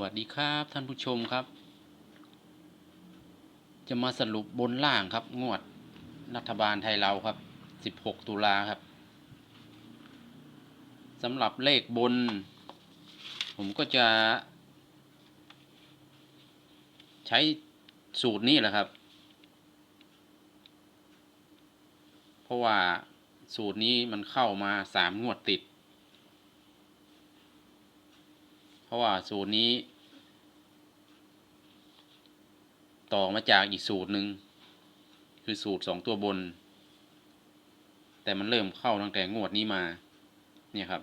วัสดีครับท่านผู้ชมครับ จะมาสรุปบนล่างครับ งวดรัฐบาลไทยเราครับ 16 ตุลาครับสำหรับเลขบน ผมก็จะ ใช้สูตรนี้แหละครับ เพราะว่าสูตรนี้มันเข้ามาสามงวดติด เพ ราะว่าสูตรนี้ ต่อมาจากอีกสูตรหนึ่งคือสูตรสองตัวบน แต่มันเริ่มเข้าตั้งแต่งวดนี้มา เนี่ยครับ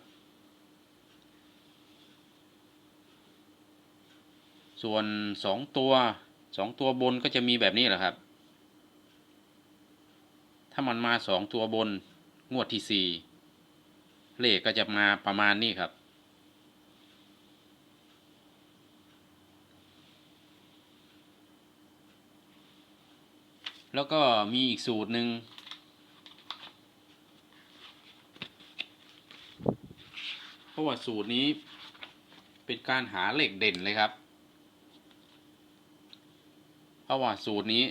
ส่วนสองตัวสองตัวบนก็จะมีแบบนี้แหละครับ ถ้ามันมาสองตัวบนงวดที่สี่เลขก็จะมาประมาณนี้ครับ แล้วก็มีอีกสูตรหนึ่งเพราะว่าสูตรนี้เป็นการหาเลขเด่นเลยครับเพราะว่าสูตรนี้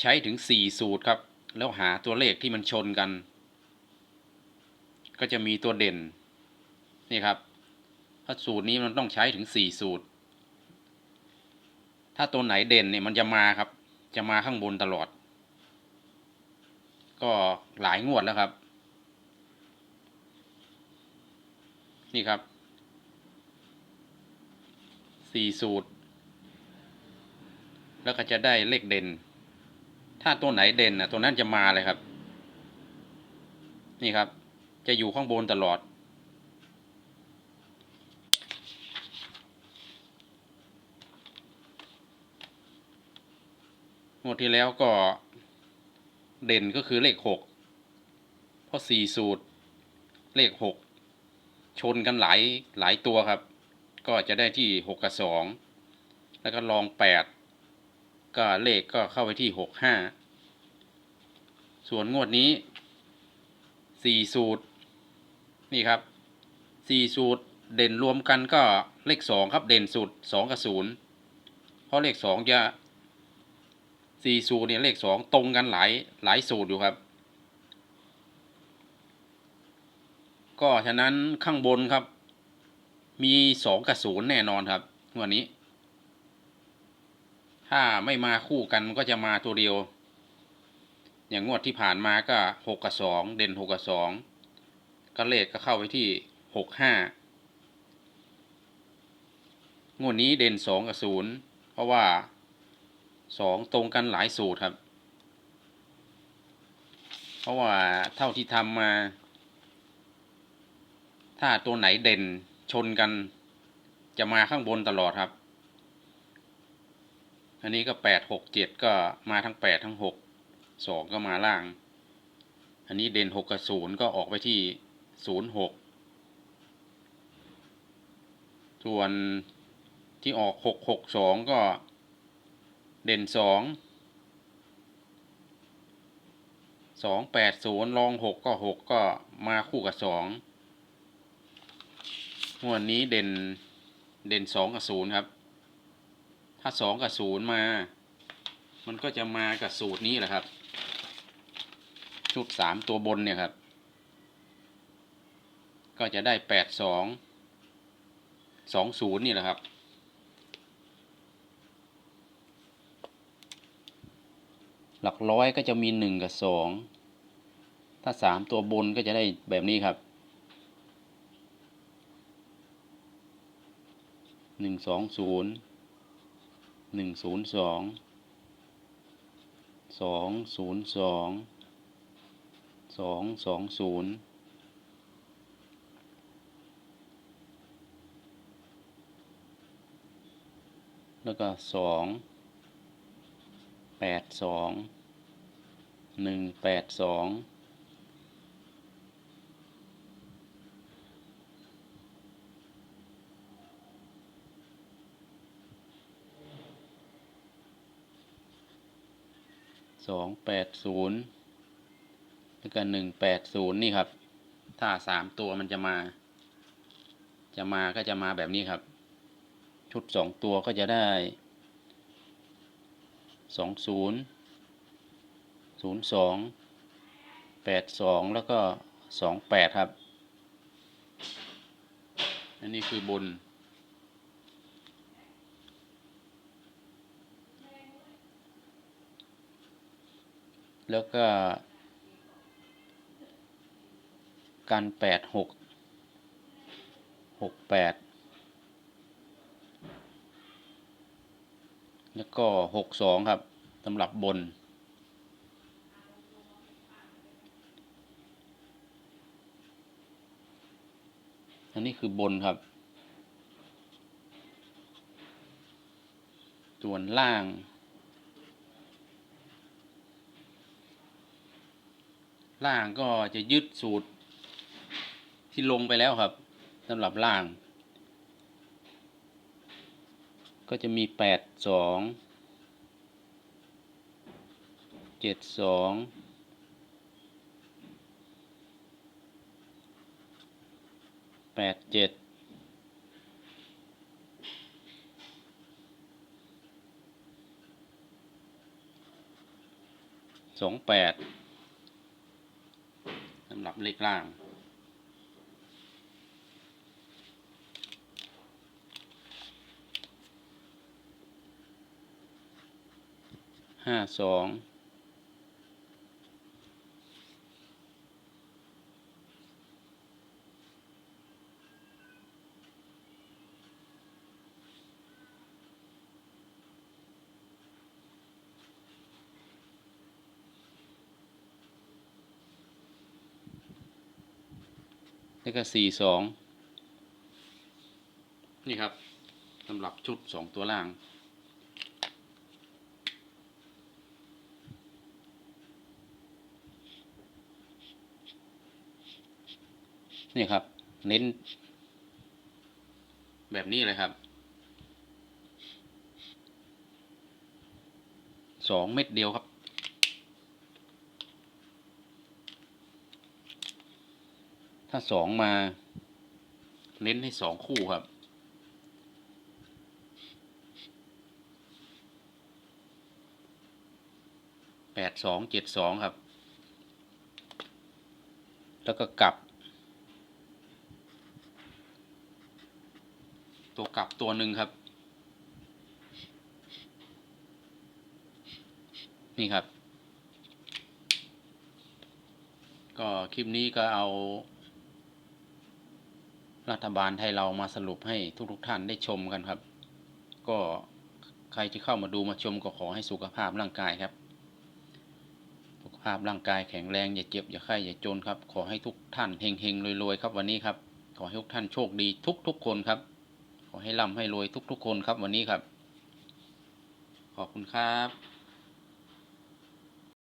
ใช้ถึงสี่สูตรครับ แล้วหาตัวเลขที่มันชนกัน ก็จะมีตัวเด่น นี่ครับเพราะสูตรนี้มันต้องใช้ถึงสี่สูตร ถ้าตัวไหนเด่นเนี่ยมันจะมาครับ จะมาข้างบนตลอด ก็หลายงวดแล้วครับ นี่ครับสี่สูตร แล้วก็จะได้เลขเด่น ถ้าตัวไหนเด่นนะตัวนั้นจะมาเลยครับ นี่ครับ จะอยู่ข้างบนตลอด งวดที่แล้วก็เด่นก็คือเลขหกเพราะสี่สูตรเลขหกชนกันหลายหลายตัวครับ ก็จะได้ที่หกกับสองแล้วก็ลองแปดก็เลขก็เข้าไปที่หกห้าส่วนงวดนี้สี่สูตร นี่ครับสี่สูตรเด่นรวมกันก็เลขสองครับเด่นสุดสองกับศูนย์เพราะเลขสองจะ สี่สูตรเนี่ยเลขสองตรงกันหลายหลายสูตรอยู่ครับ ก็ฉะนั้นข้างบนครับ มีสองกับศูนย์แน่นอนครับงวันนี้ ถ้าไม่มาคู่กันมันก็จะมาตัวเดียว อย่างงวดที่ผ่านมาก็หกกับสองเด่นหกกับสองก็เลขก็เข้าไปที่หกห้างวดนี้เด่นสองกับศูนย์เพราะว่า สองตรงกันหลายสูตรครับ เพราะว่าเท่าที่ทำมา ถ้าตัวไหนเด่นชนกัน จะมาข้างบนตลอดครับ อันนี้ก็แปดหกเจ็ดก็มาทั้งแปดทั้งหกสองก็มาล่าง อันนี้เด่นหกกับศูนย์ก็ออกไปที่ศูนย์หกส่วนที่ออกหกหกสองก็ เด่นสองสองแปดศูนย์ลองหกก็หกก็มาคู่กับสองงวดนี้เด่นเด่นสองกับศูนย์ครับ ถ้าสองกับศูนย์มา มันก็จะมากับสูตรนี้แหละครับชุดสามตัวบนเนี่ยครับ ก็จะได้แปดสองสองศูนย์นี่แหละครับ หลักร้อยก็จะมีหนึ่งกับสองถ้าสามตัวบนก็จะได้แบบนี้ครับหนึ่งสองศูนย์หนึ่งศูนย์สองสองศูนย์สองสองสองศูนย์แล้วก็สอง แปดสองหนึ่งแปดสองสองแปดศูนย์แล้วก็หนึ่งแปดศูนย์นี่ครับ ถ้าสามตัวมันจะมา จะมาก็จะมาแบบนี้ครับ ชุดสองตัวก็จะได้ สองศูนย์ศูนย์สองแปดสองแล้วก็สองแปดครับ อันนี้คือบน แล้วก็กันแปดหกหกแปด แล้วก็หกสองครับสำหรับบน อันนี้คือบนครับ ส่วนล่าง ล่างก็จะยึดสูตรที่ลงไปแล้วครับสำหรับล่าง ก็จะมีแปดสองเจ็ดสองแปดเจ็ดสองแปดสำหรับเลขล่าง ห้าสองแล้วก็สี่สองนี่ครับสำหรับชุดสองตัวล่าง นี่ครับ เน้น แบบนี้เลยครับสองเม็ดเดียวครับ ถ้าสองมา เน้นให้สองคู่ครับ แปดสองเจ็ดสองครับ แล้วก็กลับ ตัวกลับตัวหนึ่งครับ นี่ครับ ก็คลิปนี้ก็เอา รัฐบาลไทยเรามาสรุปให้ทุกๆทท่านได้ชมกันครับ ก็ใครที่เข้ามาดูมาชมก็ขอให้สุขภาพร่างกายครับ สุขภาพร่างกายแข็งแรงอย่าเจ็บอย่าไข้อย่าจนครับ ขอให้ทุกท่านเฮงๆรวยๆครับวันนี้ครับขอให้ทุกท่านโชคดีทุกๆคนครับ ขอให้ร่ำให้รวยทุกๆคนครับวันนี้ครับ ขอบคุณครับ